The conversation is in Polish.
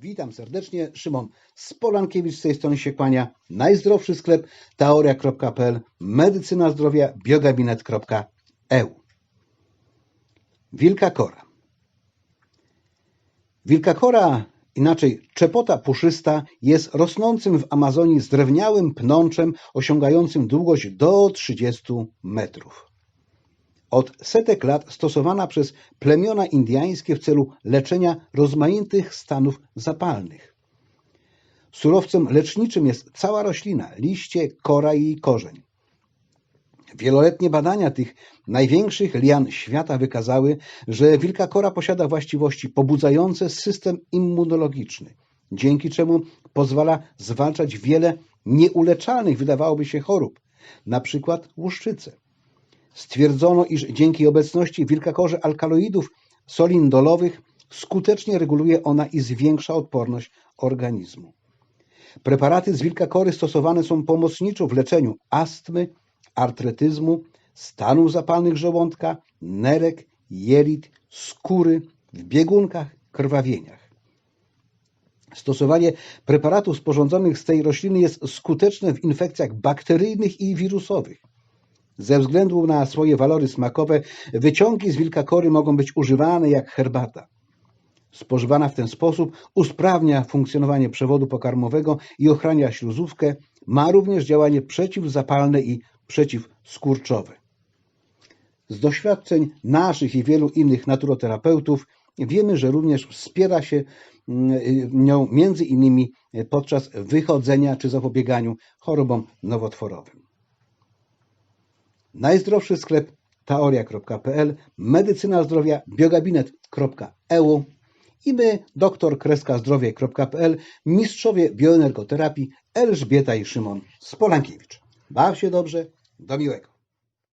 Witam serdecznie, Szymon Spolankiewicz z tej strony się kłania. Najzdrowszy sklep teoria.pl, medycyna zdrowia, biogabinet.eu. Wilka kora. Wilka kora, inaczej czepota puszysta, jest rosnącym w Amazonii zdrewniałym pnączem osiągającym długość do 30 metrów. Od setek lat stosowana przez plemiona indyjskie w celu leczenia rozmaitych stanów zapalnych. Surowcem leczniczym jest cała roślina, liście, kora i jej korzeń. Wieloletnie badania tych największych lian świata wykazały, że wilka kora posiada właściwości pobudzające system immunologiczny, dzięki czemu pozwala zwalczać wiele nieuleczalnych, wydawałoby się, chorób, na przykład łuszczycę. Stwierdzono, iż dzięki obecności wilkakorze alkaloidów solindolowych skutecznie reguluje ona i zwiększa odporność organizmu. Preparaty z wilkakory stosowane są pomocniczo w leczeniu astmy, artretyzmu, stanów zapalnych żołądka, nerek, jelit, skóry, w biegunkach, krwawieniach. Stosowanie preparatów sporządzonych z tej rośliny jest skuteczne w infekcjach bakteryjnych i wirusowych. Ze względu na swoje walory smakowe, wyciągi z wilkakory mogą być używane jak herbata. Spożywana w ten sposób usprawnia funkcjonowanie przewodu pokarmowego i ochrania śluzówkę, ma również działanie przeciwzapalne i przeciwskurczowe. Z doświadczeń naszych i wielu innych naturoterapeutów wiemy, że również wspiera się mm, nią między innymi podczas wychodzenia czy zapobieganiu chorobom nowotworowym. Najzdrowszy sklep teoria.pl, medycyna zdrowia, biogabinet.eu i my, doktor zdrowie.pl, mistrzowie bioenergoterapii Elżbieta i Szymon Spolankiewicz. Baw się dobrze, do miłego.